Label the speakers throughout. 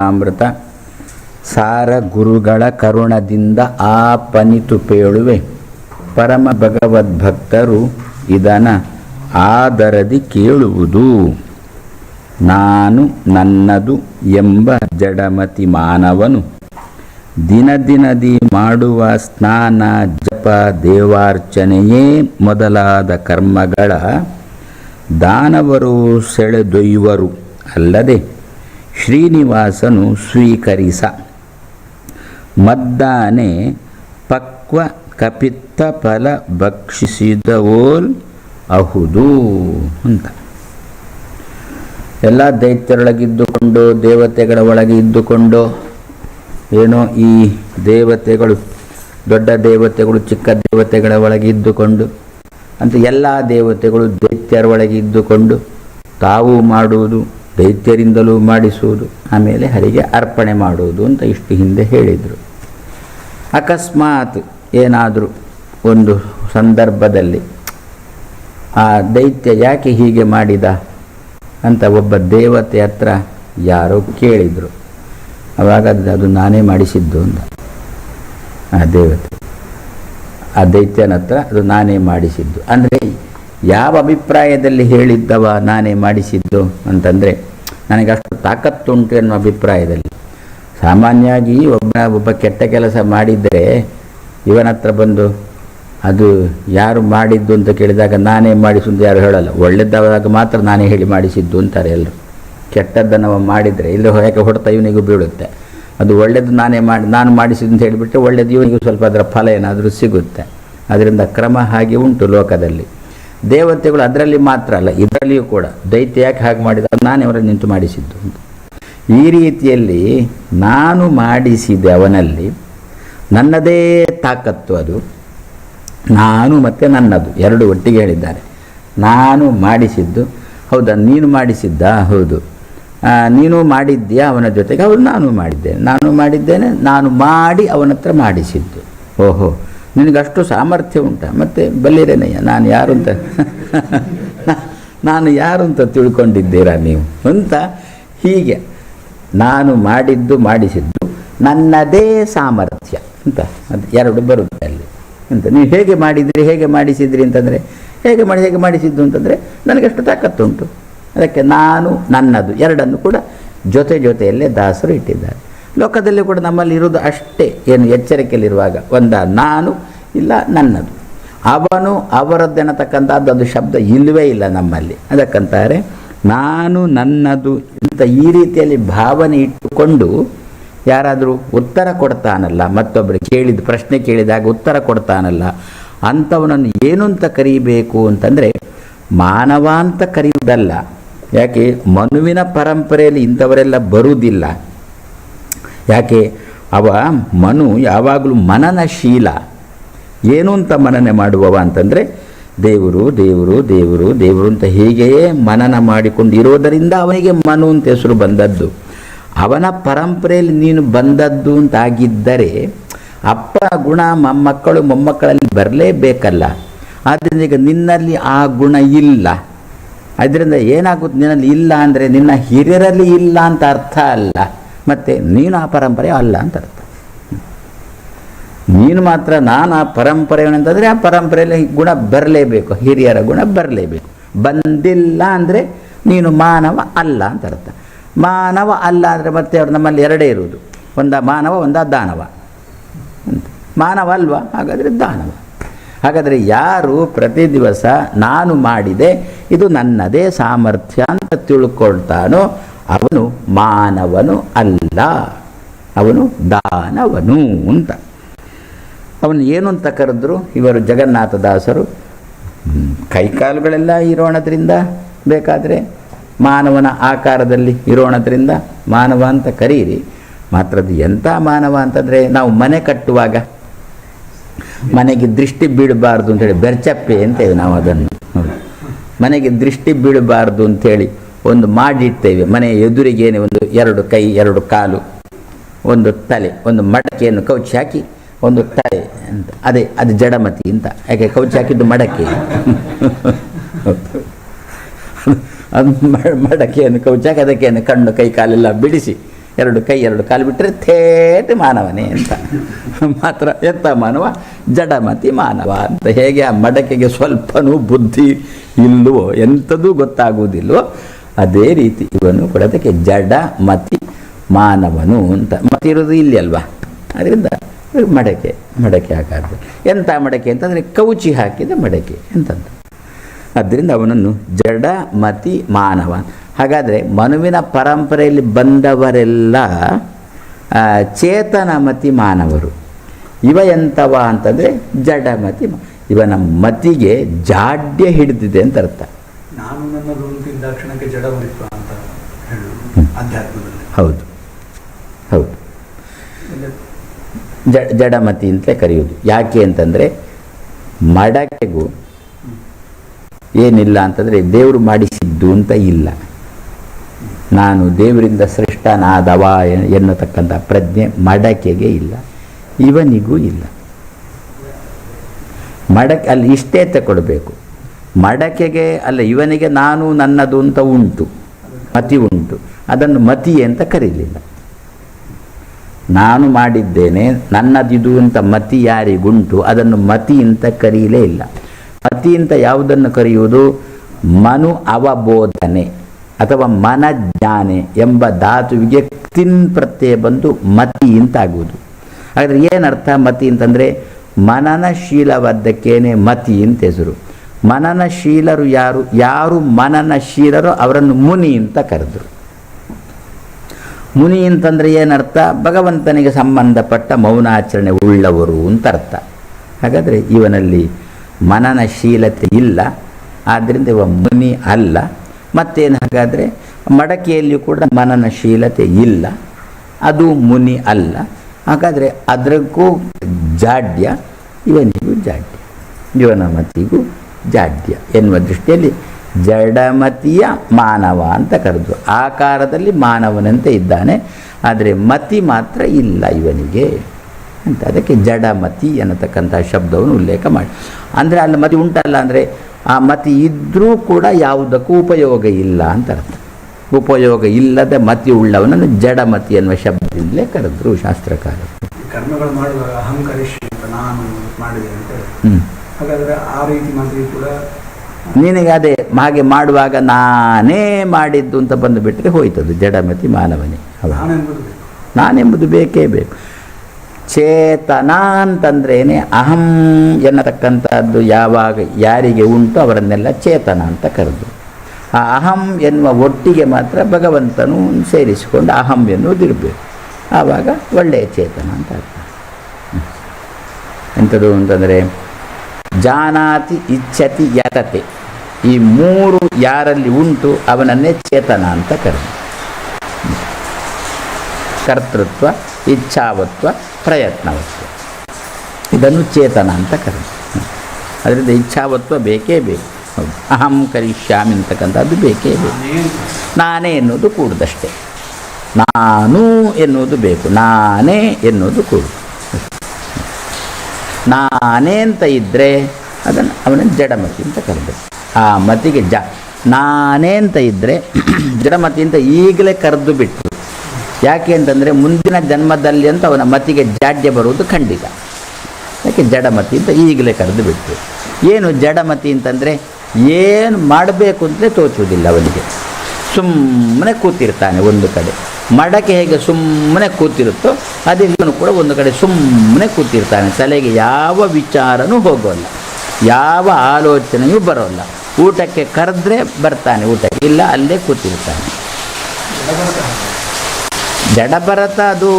Speaker 1: ಅಮೃತ. ಸಾರ ಗುರುಗಳ ಕರುಣದಿಂದ ಆಪನಿತು ಪೇಳುವೆ. ಪರಮ ಭಗವದ್ಭಕ್ತರು ಇದನ ಆದರದಿ ಕೇಳುವುದು. ನಾನು ನನ್ನದು ಎಂಬ ಜಡಮತಿ ಮಾನವನು. ದಿನ ದಿನದಿ ಮಾಡುವ ಸ್ನಾನ, ಜಪ, ದೇವಾರ್ಚನೆಯೇ ಮೊದಲಾದ ಕರ್ಮಗಳ ದಾನವರು ಸೆಳೆದೊಯ್ಯುವರು ಅಲ್ಲದೆ ಶ್ರೀನಿವಾಸನು ಸ್ವೀಕರಿಸ. ಮದ್ದಾನೆ ಪಕ್ವ ಕಪಿತ್ತ ಫಲ ಭಕ್ಷಿಸಿದವೋಲ್ ಅಹುದು ಅಂತ. ಎಲ್ಲ ದೈತ್ಯರೊಳಗಿದ್ದುಕೊಂಡು, ದೇವತೆಗಳ ಒಳಗೆ ಇದ್ದುಕೊಂಡು ಏನೋ ಈ ದೇವತೆಗಳು, ದೊಡ್ಡ ದೇವತೆಗಳು, ಚಿಕ್ಕ ದೇವತೆಗಳ ಒಳಗೆ ಇದ್ದುಕೊಂಡು ಅಂತ ಎಲ್ಲ ದೇವತೆಗಳು ದೈತ್ಯರ ಒಳಗೆ ಇದ್ದುಕೊಂಡು ತಾವು ಮಾಡುವುದು ದೈತ್ಯರಿಂದಲೂ ಮಾಡಿಸುವುದು, ಆಮೇಲೆ ಹರಿಗೆ ಅರ್ಪಣೆ ಮಾಡುವುದು ಅಂತ ಇಷ್ಟು ಹಿಂದೆ ಹೇಳಿದರು. ಅಕಸ್ಮಾತ್ ಏನಾದರೂ ಒಂದು ಸಂದರ್ಭದಲ್ಲಿ, ಆ ದೈತ್ಯ ಯಾಕೆ ಹೀಗೆ ಮಾಡಿದ ಅಂತ ಒಬ್ಬ ದೇವತೆ ಹತ್ರ ಯಾರೋ ಕೇಳಿದರು. ಅವಾಗ ಅದು- ನಾನೇ ಮಾಡಿಸಿದ್ದು ಅಂತ. ಆ ದೇವತೆ, ಆ ದೈತ್ಯನ ಹತ್ರ ಅದು ನಾನೇ ಮಾಡಿಸಿದ್ದು. ಅಂದರೆ ಯಾವ ಅಭಿಪ್ರಾಯದಲ್ಲಿ ಹೇಳಿದ್ದವ ನಾನೇ ಮಾಡಿಸಿದ್ದು ಅಂತಂದರೆ ನನಗೆ ಅಷ್ಟು ತಾಕತ್ತುಂಟು ಎನ್ನುವ ಅಭಿಪ್ರಾಯದಲ್ಲಿ. ಸಾಮಾನ್ಯವಾಗಿ ಒಬ್ಬ ಒಬ್ಬ ಕೆಟ್ಟ ಕೆಲಸ ಮಾಡಿದರೆ ಇವನ ಹತ್ರ ಬಂದು, ಅದು ಯಾರು ಮಾಡಿದ್ದು ಅಂತ ಕೇಳಿದಾಗ ನಾನೇ ಮಾಡಿಸು ಅಂತ ಯಾರು ಹೇಳಲ್ಲ. ಒಳ್ಳೆದ್ದಾದಾಗ ಮಾತ್ರ ನಾನೇ ಹೇಳಿ ಮಾಡಿಸಿದ್ದು ಅಂತಾರೆ ಎಲ್ಲರು ಕೆಟ್ಟದ್ದನ್ನು ಮಾಡಿದರೆ ಇಲ್ಲದೆ ಯಾಕೆ ಹೊಡೆತ ಇವನಿಗೂ ಬೀಳುತ್ತೆ. ಅದು ಒಳ್ಳೆಯದು ನಾನೇ ಮಾಡಿ, ನಾನು ಮಾಡಿಸಿದ್ದು ಅಂತ ಹೇಳಿಬಿಟ್ರೆ ಒಳ್ಳೆಯದು ಇವನಿಗೂ ಸ್ವಲ್ಪ ಅದರ ಫಲ ಏನಾದರೂ ಸಿಗುತ್ತೆ. ಅದರಿಂದ ಕ್ರಮ ಹಾಗೆ ಉಂಟು ಲೋಕದಲ್ಲಿ. ದೇವತೆಗಳು ಅದರಲ್ಲಿ ಮಾತ್ರ ಅಲ್ಲ, ಇದರಲ್ಲಿಯೂ ಕೂಡ. ದೈತ್ಯ ಯಾಕೆ ಹಾಗೆ ಮಾಡಿದ? ನಾನು ಅವರನ್ನು ನಿಂತು ಮಾಡಿಸಿದ್ದು. ಈ ರೀತಿಯಲ್ಲಿ ನಾನು ಮಾಡಿಸಿದೆ ಅವನಲ್ಲಿ. ನನ್ನದೇ ತಾಕತ್ತು ಅದು. ನಾನು ಮತ್ತು ನನ್ನದು. ಎರಡು ಒಟ್ಟಿಗೆ ಹೇಳಿದ್ದಾರೆ. ನಾನು ಮಾಡಿಸಿದ್ದು. ಹೌದಾ? ನೀನು ಮಾಡಿಸಿದ್ದ? ಹೌದು. ನೀನು ಮಾಡಿದ್ದೀಯ ಅವನ ಜೊತೆಗೆ? ಅವರು ನಾನು ಮಾಡಿದ್ದೇನೆ. ನಾನು ಮಾಡಿದ್ದೇನೆ. ನಾನು ಮಾಡಿ ಅವನ ಹತ್ರ ಮಾಡಿಸಿದ್ದು. ಓಹೋ. ನಿನಗಷ್ಟು ಸಾಮರ್ಥ್ಯ ಉಂಟ. ಮತ್ತೆ ಬಲ್ಲಿರೇನಯ್ಯ, ನಾನು ಯಾರು ಅಂತ? ನಾನು ಯಾರು ಅಂತ ತಿಳ್ಕೊಂಡಿದ್ದೀರಾ ನೀವು? ಅಂತ ಹೀಗೆ ನಾನು ಮಾಡಿದ್ದು, ಮಾಡಿಸಿದ್ದು ನನ್ನದೇ ಸಾಮರ್ಥ್ಯ ಅಂತ. ಅದು ಎರಡು ಬರುತ್ತೆ ಅಲ್ಲಿ ಅಂತ. ನೀವು ಹೇಗೆ ಮಾಡಿದ್ರಿ, ಹೇಗೆ ಮಾಡಿಸಿದ್ರಿ ಅಂತಂದರೆ, ಹೇಗೆ ಮಾಡಿ, ಹೇಗೆ ಮಾಡಿಸಿದ್ದು ಅಂತಂದರೆ ನನಗಷ್ಟು ತಾಕತ್ತುಂಟು. ಅದಕ್ಕೆ ನಾನು ನನ್ನದು ಎರಡನ್ನು ಕೂಡ ಜೊತೆ ಜೊತೆಯಲ್ಲೇ ದಾಸರು ಇಟ್ಟಿದ್ದಾರೆ. ಲೋಕದಲ್ಲಿ ಕೂಡ ನಮ್ಮಲ್ಲಿ ಇರೋದು ಅಷ್ಟೇ. ಏನು ಎಚ್ಚರಿಕೆಯಲ್ಲಿರುವಾಗ ಒಂದ ನಾನು ಇಲ್ಲ ನನ್ನದು. ಅವನು ಅವರದ್ದೆನ್ನತಕ್ಕಂಥದ್ದು ಅದು ಶಬ್ದ ಇಲ್ಲವೇ ಇಲ್ಲ ನಮ್ಮಲ್ಲಿ. ಅದಕ್ಕಂತಾರೆ ನಾನು ನನ್ನದು ಅಂತ ಈ ರೀತಿಯಲ್ಲಿ ಭಾವನೆ ಇಟ್ಟುಕೊಂಡು ಯಾರಾದರೂ ಉತ್ತರ ಕೊಡ್ತಾನಲ್ಲ, ಮತ್ತೊಬ್ಬರು ಕೇಳಿದ ಪ್ರಶ್ನೆ ಕೇಳಿದಾಗ ಉತ್ತರ ಕೊಡ್ತಾನಲ್ಲ, ಅಂಥವನನ್ನು ಏನು ಅಂತ ಕರೀಬೇಕು ಅಂತಂದರೆ ಮಾನವ ಅಂತ ಕರೆಯುವುದಲ್ಲ. ಯಾಕೆ ಮನುವಿನ ಪರಂಪರೆಯಲ್ಲಿ ಇಂಥವರೆಲ್ಲ ಬರುವುದಿಲ್ಲ. ಯಾಕೆ? ಅವ ಮನು ಯಾವಾಗಲೂ ಮನನಶೀಲ ಏನು ಅಂತ ಮನನೆ ಮಾಡುವವ ಅಂತಂದರೆ, ದೇವರು ದೇವರು ದೇವರು ದೇವರು ಅಂತ ಹೀಗೆಯೇ ಮನನ ಮಾಡಿಕೊಂಡು ಇರೋದರಿಂದ ಅವನಿಗೆ ಮನು ಅಂತ ಹೆಸರು ಬಂದದ್ದು. ಅವನ ಪರಂಪರೆಯಲ್ಲಿ ನೀನು ಬಂದದ್ದು ಅಂತಾಗಿದ್ದರೆ, ಅಪ್ಪ ಗುಣ ಮೊಮ್ಮಕ್ಕಳು ಮೊಮ್ಮಕ್ಕಳಲ್ಲಿ ಬರಲೇಬೇಕಲ್ಲ. ಆದ್ದರಿಂದ ಈಗ ನಿನ್ನಲ್ಲಿ ಆ ಗುಣ ಇಲ್ಲ. ಅದರಿಂದ ಏನಾಗುತ್ತೆ? ನಿನ್ನಲ್ಲಿ ಇಲ್ಲ ಅಂದರೆ ನಿನ್ನ ಹಿರಿಯರಲ್ಲಿ ಇಲ್ಲ ಅಂತ ಅರ್ಥ ಅಲ್ಲ. ಮತ್ತು ನೀನು ಆ ಪರಂಪರೆ ಅಲ್ಲ ಅಂತ ಅರ್ಥ ನೀನು ಮಾತ್ರ ನಾನು ಆ ಪರಂಪರೆ ಅಂತಂದರೆ ಆ ಪರಂಪರೆಯಲ್ಲಿ ಗುಣ ಬರಲೇಬೇಕು, ಹಿರಿಯರ ಗುಣ ಬರಲೇಬೇಕು. ಬಂದಿಲ್ಲ ಅಂದರೆ ನೀನು ಮಾನವ ಅಲ್ಲ ಅಂತ ಅರ್ಥ ಮಾನವ ಅಲ್ಲ ಅಂದರೆ ಮತ್ತೆ ಅವ್ರು ನಮ್ಮಲ್ಲಿ ಎರಡೇ ಇರುವುದು. ಒಂದ ಮಾನವ, ಒಂದ ದಾನವ. ಅಂತ ಮಾನವ ಅಲ್ವಾ? ಹಾಗಾದರೆ ದಾನವ. ಹಾಗಾದರೆ ಯಾರು ಪ್ರತಿ ದಿವಸ ನಾನು ಮಾಡಿದೆ, ಇದು ನನ್ನದೇ ಸಾಮರ್ಥ್ಯ ಅಂತ ತಿಳ್ಕೊಳ್ತಾನೋ ಅವನು ಮಾನವನು ಅಲ್ಲ, ಅವನು ದಾನವನು ಅಂತ. ಅವನು ಏನು ಅಂತ ಕರೆದ್ರು, ಇವರು ಜಗನ್ನಾಥದಾಸರು ಕೈಕಾಲುಗಳೆಲ್ಲ ಇರೋಣದ್ರಿಂದ ಬೇಕಾದರೆ, ಮಾನವನ ಆಕಾರದಲ್ಲಿ ಇರೋಣದ್ರಿಂದ ಮಾನವ ಅಂತ ಕರೀರಿ. ಮಾತ್ರ ಅದು ಎಂಥ ಮಾನವ ಅಂತಂದರೆ, ನಾವು ಮನೆ ಕಟ್ಟುವಾಗ ಮನೆಗೆ ದೃಷ್ಟಿ ಬೀಳಬಾರ್ದು ಅಂತೇಳಿ ಬೆರ್ಚಪ್ಪೆ ಅಂತೇವೆ ನಾವು ಅದನ್ನು ಮನೆಗೆ ದೃಷ್ಟಿ ಬೀಳಬಾರ್ದು ಅಂತೇಳಿ ಒಂದು ಮಾಡಿಡ್ತೇವೆ ಮನೆಯ ಎದುರಿಗೇನೆ ಒಂದು ಎರಡು ಕೈ, ಎರಡು ಕಾಲು, ಒಂದು ತಲೆ, ಒಂದು ಮಡಕೆಯನ್ನು ಕೌಚಿ ಹಾಕಿ, ಒಂದು ತಲೆ ಅಂತ. ಅದೇ, ಅದು ಜಡಮತಿ ಅಂತ. ಯಾಕೆ ಕೌಚಿ ಹಾಕಿದ್ದು ಮಡಕೆ. ಅದು ಮಡಕೆಯನ್ನು ಕೌಚಿ ಹಾಕಿ ಅದಕ್ಕೆ ಕಣ್ಣು, ಕೈ, ಕಾಲೆಲ್ಲ ಬಿಡಿಸಿ, ಎರಡು ಕೈ, ಎರಡು ಕಾಲು ಬಿಟ್ಟರೆ ಥೇಟ್ ಮಾನವನೇ ಅಂತ. ಮಾತ್ರ ಎತ್ತ ಮಾನವ, ಜಡಮತಿ ಮಾನವ ಅಂತ. ಹೇಗೆ ಆ ಮಡಕೆಗೆ ಸ್ವಲ್ಪನೂ ಬುದ್ಧಿ ಇಲ್ಲವೋ ಎಂಥದೂ ಗೊತ್ತಾಗುವುದಿಲ್ವೋ ಅದೇ ರೀತಿ ಇವನು ಕೂಡ ಅದಕ್ಕೆ ಜಡ ಮತಿ ಮಾನವನು ಅಂತ. ಮತಿರೋದು ಇಲ್ಲಿ ಅಲ್ವಾ? ಅದರಿಂದ ಮಡಕೆ ಮಡಕೆ ಹಾಕಾರ್ದು. ಎಂಥ ಮಡಕೆ ಅಂತಂದರೆ ಕೌಚಿ ಹಾಕಿದ ಮಡಕೆ ಎಂತಂತ. ಆದ್ದರಿಂದ ಅವನನ್ನು ಜಡ ಮತಿ ಮಾನವ. ಹಾಗಾದರೆ ಮನುವಿನ ಪರಂಪರೆಯಲ್ಲಿ ಬಂದವರೆಲ್ಲ ಚೇತನ ಚೇತನಮತಿ ಮಾನವರು. ಇವ ಎಂಥವ ಅಂತಂದರೆ ಜಡಮತಿ ಮತಿ ಇವನ ಮತಿಗೆ ಜಾಡ್ಯ ಹಿಡಿದಿದೆ ಅಂತ ಅರ್ಥ.
Speaker 2: ನಾನು ಅಂತಿದ್ದ ಕ್ಷಣಕ್ಕೆ ಜಡವರಿತ್ವ ಅಂತ ಹೇಳುದು ಅಧ್ಯಾತ್ಮದಲ್ಲಿ.
Speaker 1: ಹೌದು. ಹೌದು. ಜಡಮತಿ ಅಂತಲೇ ಕರೆಯುವುದು. ಯಾಕೆ ಅಂತಂದರೆ ಮಡಕೆಗೂ ಏನಿಲ್ಲ ಅಂತಂದರೆ ದೇವರು ಮಾಡಿಸಿದ್ದು ಅಂತ ಇಲ್ಲ. ನಾನು ದೇವರಿಂದ ಸೃಷ್ಟನಾದವ ಎನ್ನತಕ್ಕಂಥ ಪ್ರಜ್ಞೆ ಮಡಕೆಗೆ ಇಲ್ಲ. ಇವನಿಗೂ ಇಲ್ಲ. ಮಡಕೆ ಅಲ್ಲಿ ಇಷ್ಟೇ ತಗೊಳ್ಬೇಕು ಮಡಕೆಗೆ, ಅಲ್ಲ, ಇವನಿಗೆ ನಾನು ನನ್ನದು ಅಂತ ಉಂಟು, ಮತಿ ಉಂಟು. ಅದನ್ನು ಮತಿ ಅಂತ ಕರೀಲಿಲ್ಲ. ನಾನು ಮಾಡಿದ್ದೇನೆ, ನನ್ನದಿದು ಅಂತ ಮತಿ ಯಾರಿಗುಂಟು, ಅದನ್ನು ಮತಿ ಅಂತ ಕರೀಲೇ ಇಲ್ಲ. ಮತಿ ಅಂತ ಯಾವುದನ್ನು ಕರೆಯುವುದು? ಮನು ಅವಬೋಧನೆ ಅಥವಾ ಮನಜ್ಞಾನೆ ಎಂಬ ಧಾತುವಿಗೆ ತಿನ್ ಪ್ರತ್ಯಯ ಬಂದು ಮತಿ ಅಂತ ಆಗುವುದು ಹಾಗಾದರೆ ಏನರ್ಥ ಮತಿ ಅಂತಂದರೆ ಮನನಶೀಲವಾದ್ದಕ್ಕೇನೆ ಮತಿ ಅಂತ ಹೆಸರು ಮನನಶೀಲರು ಯಾರು? ಯಾರು ಮನನಶೀಲರು ಅವರನ್ನು ಮುನಿ ಅಂತ ಕರೆದರು. ಮುನಿ ಅಂತಂದರೆ ಏನರ್ಥ? ಭಗವಂತನಿಗೆ ಸಂಬಂಧಪಟ್ಟ ಮೌನಾಚರಣೆ ಉಳ್ಳವರು ಅಂತ ಅರ್ಥ. ಹಾಗಾದರೆ ಇವನಲ್ಲಿ ಮನನಶೀಲತೆ ಇಲ್ಲ. ಆದ್ದರಿಂದ ಇವ ಮುನಿ ಅಲ್ಲ. ಮತ್ತೇನು ಹಾಗಾದರೆ? ಮಡಕೆಯಲ್ಲಿಯೂ ಕೂಡ ಮನನಶೀಲತೆ ಇಲ್ಲ. ಅದು ಮುನಿ ಅಲ್ಲ. ಹಾಗಾದರೆ ಅದಕ್ಕೂ ಜಾಡ್ಯ, ಇವನಿಗೂ ಜಾಡ್ಯ. ಇವನ ಮತಿಗೂ ಜಾಡ್ಯ ಎನ್ನುವ ದೃಷ್ಟಿಯಲ್ಲಿ ಜಡಮತಿಯ ಮಾನವ ಅಂತ ಕರೆದು ಆಕಾರದಲ್ಲಿ ಮಾನವನಂತೆ ಇದ್ದಾನೆ ಆದರೆ ಮತಿ ಮಾತ್ರ ಇಲ್ಲ ಇವನಿಗೆ ಅಂತ. ಅದಕ್ಕೆ ಜಡಮತಿ ಅನ್ನತಕ್ಕಂಥ ಶಬ್ದವನ್ನು ಉಲ್ಲೇಖ ಮಾಡಿ. ಅಂದರೆ ಅಲ್ಲಿ ಮತಿ ಉಂಟಲ್ಲ ಅಂದರೆ ಆ ಮತಿ ಇದ್ದರೂ ಕೂಡ ಯಾವುದಕ್ಕೂ ಉಪಯೋಗ ಇಲ್ಲ ಅಂತ ಅರ್ಥ. ಉಪಯೋಗ ಇಲ್ಲದ ಮತಿ ಉಳ್ಳವನನ್ನು ಜಡಮತಿ ಎನ್ನುವ ಶಬ್ದದಿಂದಲೇ ಕರೆದ್ರು
Speaker 2: ಶಾಸ್ತ್ರಕಾರ ಕರ್ಮಗಳು ಮಾಡುವಾಗ ಅಹಂಕರಿಸಿ ನಾನು ಮಾಡಿದೆ ಅಂತ ಹಾಗಾದ್ರೆ ಆ ರೀತಿ ಮಂತ್ರಿ ಕೂಡ
Speaker 1: ನಿನಗೆ ಅದೇ ಹಾಗೆ ಮಾಡುವಾಗ ನಾನೇ ಮಾಡಿದ್ದು ಅಂತ ಬಂದು ಬಿಟ್ಟರೆ ಹೋಯ್ತದು ಜಡಮತಿ ಮಾನವನೇ. ಅಲ್ಲ
Speaker 2: ನಾನೆಂಬುದು ಬೇಕು.
Speaker 1: ಬೇಕೇ ಚೇತನ ಅಂತಂದ್ರೇನೆ ಅಹಂ ಎನ್ನತಕ್ಕಂಥದ್ದು ಯಾವಾಗ ಯಾರಿಗೆ ಉಂಟು ಅವರನ್ನೆಲ್ಲ ಚೇತನ ಅಂತ ಕರೆದು. ಆ ಅಹಂ ಎನ್ನುವ ಒಟ್ಟಿಗೆ ಮಾತ್ರ ಭಗವಂತನು ಸೇರಿಸಿಕೊಂಡು ಅಹಂ ಎನ್ನುವುದಿರಬೇಕು ಆವಾಗ ಒಳ್ಳೆಯ ಚೇತನ ಅಂತ ಅರ್ಥ. ಎಂಥದ್ದು ಅಂತಂದರೆ ಜಾನಾತಿ ಇಚ್ಛತಿ ಯತತೆ. ಈ ಮೂರು ಯಾರಲ್ಲಿ ಉಂಟು ಅವನನ್ನೇ ಚೇತನ ಅಂತ ಕರೆ ಕರ್ತೃತ್ವ, ಇಚ್ಛಾವತ್ವ, ಪ್ರಯತ್ನವತ್ವ. ಇದನ್ನು ಚೇತನ ಅಂತ ಕರೆ ಅದರಿಂದ ಇಚ್ಛಾವತ್ವ ಬೇಕೇ ಬೇಕು. ಅಹಂ ಕರಿಷ್ಯಾಮಿ ಅಂತಕ್ಕಂಥದ್ದು ಬೇಕೇ ಬೇಕು.
Speaker 2: ನಾನೇ
Speaker 1: ನಾನೇ ಎನ್ನುವುದು ಕೂಡುದಷ್ಟೇ. ನಾನು ಎನ್ನುವುದು ಬೇಕು. ನಾನೇ ಎನ್ನುವುದು ಕೂಡು ನಾನೇ ಅಂತ ಇದ್ದರೆ ಅದನ್ನು ಅವನನ್ನು ಜಡಮತಿ ಅಂತ ಕರೆದರು ಆ ಮತಿಗೆ ಜ, ನಾನೇ ಅಂತ ಇದ್ದರೆ ಜಡಮತಿ ಅಂತ ಈಗಲೇ ಕರೆದು ಬಿಟ್ಟರು ಯಾಕೆ ಅಂತಂದರೆ ಮುಂದಿನ ಜನ್ಮದಲ್ಲಿ ಅಂತ ಅವನ ಮತಿಗೆ ಜಾಡ್ಯ ಬರುವುದು ಖಂಡಿತ. ಯಾಕೆ ಜಡಮತಿ ಅಂತ ಈಗಲೇ ಕರೆದು ಬಿಟ್ಟರು ಏನು ಜಡಮತಿ ಅಂತಂದರೆ ಏನು ಮಾಡಬೇಕು ಅಂತಲೇ ತೋಚುವುದಿಲ್ಲ ಅವನಿಗೆ. ಸುಮ್ಮನೆ ಕೂತಿರ್ತಾನೆ ಒಂದು ಕಡೆ. ಮಡಕೆ ಹೇಗೆ ಸುಮ್ಮನೆ ಕೂತಿರುತ್ತೋ ಅದೇ ಇವನು ಕೂಡ ಒಂದು ಕಡೆ ಸುಮ್ಮನೆ ಕೂತಿರ್ತಾನೆ. ತಲೆಗೆ ಯಾವ ವಿಚಾರನೂ ಹೋಗೋಲ್ಲ. ಯಾವ ಆಲೋಚನೆಯೂ ಬರೋಲ್ಲ. ಊಟಕ್ಕೆ ಕರೆದ್ರೆ ಬರ್ತಾನೆ. ಊಟಕ್ಕೆ ಇಲ್ಲ, ಅಲ್ಲೇ ಕೂತಿರ್ತಾನೆ. ಜಡಭರತ ಅದು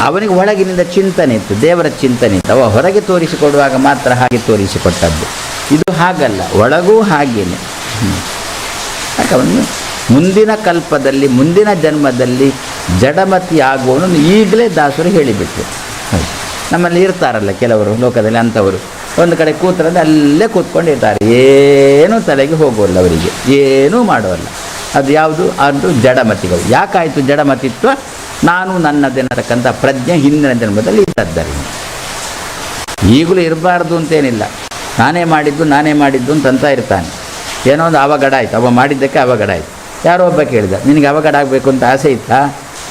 Speaker 1: ಅವನಿಗೆ ಒಳಗಿನಿಂದ ಚಿಂತನೆ ಇತ್ತು. ದೇವರ ಚಿಂತನೆ ಇತ್ತು. ಅವ ಹೊರಗೆ ತೋರಿಸಿಕೊಡುವಾಗ ಮಾತ್ರ ಹಾಗೆ ತೋರಿಸಿಕೊಟ್ಟದ್ದು. ಇದು ಹಾಗಲ್ಲ. ಒಳಗೂ ಹಾಗೇನೆ. ಅವನು ಮುಂದಿನ ಕಲ್ಪದಲ್ಲಿ, ಮುಂದಿನ ಜನ್ಮದಲ್ಲಿ ಜಡಮತಿ ಆಗುವನು ಈಗಲೇ ದಾಸರು ಹೇಳಿಬಿಟ್ಟು ನಮ್ಮಲ್ಲಿ ಇರ್ತಾರಲ್ಲ ಕೆಲವರು, ಲೋಕದಲ್ಲಿ ಅಂಥವರು. ಒಂದು ಕಡೆ ಕೂತ್ರಂದ್ರೆ ಅಲ್ಲೇ ಕೂತ್ಕೊಂಡಿರ್ತಾರೆ ಏನೂ ತಲೆಗೆ ಹೋಗೋಲ್ಲ ಅವರಿಗೆ. ಏನೂ ಮಾಡೋಲ್ಲ ಅದು ಯಾವುದು? ಅದು ಜಡಮತಿಗಳು. ಯಾಕಾಯಿತು ಜಡಮತಿತ್ವ? ನಾನು ನನ್ನದೇನತಕ್ಕಂಥ ಪ್ರಜ್ಞೆ ಹಿಂದಿನ ಜನ್ಮದಲ್ಲಿ ಇದ್ದದ್ದರಿಂದ. ಈಗಲೂ ಇರಬಾರ್ದು ಅಂತೇನಿಲ್ಲ. ನಾನೇ ಮಾಡಿದ್ದು ನಾನೇ ಮಾಡಿದ್ದು ಅಂತಂತ ಇರ್ತಾನೆ. ಏನೋ ಒಂದು ಅವಘಡ ಆಯಿತು. ಅವ ಮಾಡಿದ್ದಕ್ಕೆ ಅವಘಡ ಆಯಿತು. ಯಾರೋ ಒಬ್ಬ ಕೇಳಿದ, ನಿನಗೆ ಅವಘಡ ಆಗಬೇಕು ಅಂತ ಆಸೆ ಇತ್ತಾ?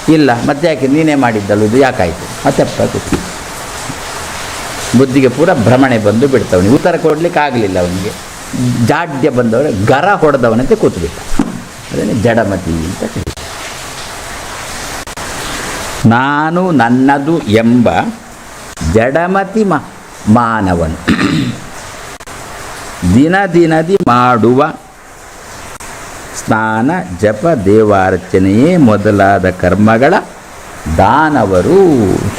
Speaker 1: ಇಲ್ಲ, ಮತ್ತೆ ಯಾಕೆ? ನೀನೇ ಮಾಡಿದ್ದಲ್ಲ ಇದು? ಯಾಕಾಯಿತು? ಮತ್ತೆ ಕೂತು ಬುದ್ಧಿಗೆ ಪೂರ ಭ್ರಮಣೆ ಬಂದು ಬಿಡ್ತವನು. ಉತ್ತರ ಕೊಡಲಿಕ್ಕೆ ಆಗಲಿಲ್ಲ ಅವನಿಗೆ. ಜಾಡ್ಯ ಬಂದವರು ಗರ ಹೊಡೆದವನಂತೆ ಕೂತ್ಬಿಟ್ಟ. ಅದನ್ನೇ ಜಡಮತಿ ಅಂತ ಹೇಳಿ ನಾನು ನನ್ನದು ಎಂಬ ಜಡಮತಿ ಮಾನವನು. ದಿನ ದಿನದಿ ಮಾಡುವ ಸ್ನಾನ, ಜಪ, ದೇವಾರ್ಚನೆಯೇ ಮೊದಲಾದ ಕರ್ಮಗಳ ದಾನವರು,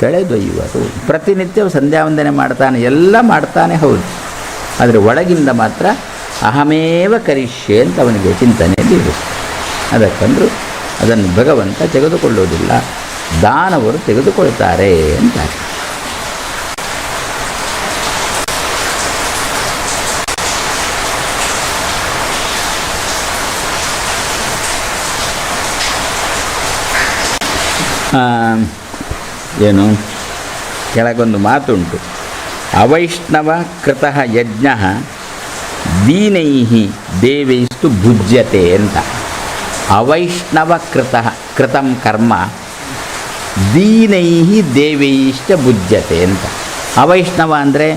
Speaker 1: ಸೆಳೆದೊಯ್ಯುವರು. ಪ್ರತಿನಿತ್ಯ ಸಂಧ್ಯಾವಂದನೆ ಮಾಡ್ತಾನೆ, ಎಲ್ಲ ಮಾಡ್ತಾನೆ ಹೌದು. ಆದರೆ ಒಳಗಿಂದ ಮಾತ್ರ ಅಹಮೇವ ಕರಿಷ್ಯೆ ಅಂತ ಅವನಿಗೆ ಚಿಂತನೆಯಲ್ಲಿ ಇರುತ್ತೆ ಅದಕ್ಕಂದ್ರೂ ಅದನ್ನು ಭಗವಂತ ತೆಗೆದುಕೊಳ್ಳುವುದಿಲ್ಲ. ದಾನವರು ತೆಗೆದುಕೊಳ್ತಾರೆ ಅಂತಾರೆ. ಏನು? ಕೆಳಗೊಂದು ಮಾತುಂಟು. ಅವೈಷ್ಣವ ಕೃತಃ ಯಜ್ಞ ದೀನೈ ದೇವೈಸ್ತು ಭುಜ್ಯತೆ ಅಂತ. ಅವೈಷ್ಣವ ಕೃತಃ ಕೃತಂ ಕರ್ಮ ದೀನೈ ದೇವೈಶ್ಚ ಭುಜ್ಯತೆ ಅಂತ. ಅವೈಷ್ಣವ ಅಂದರೆ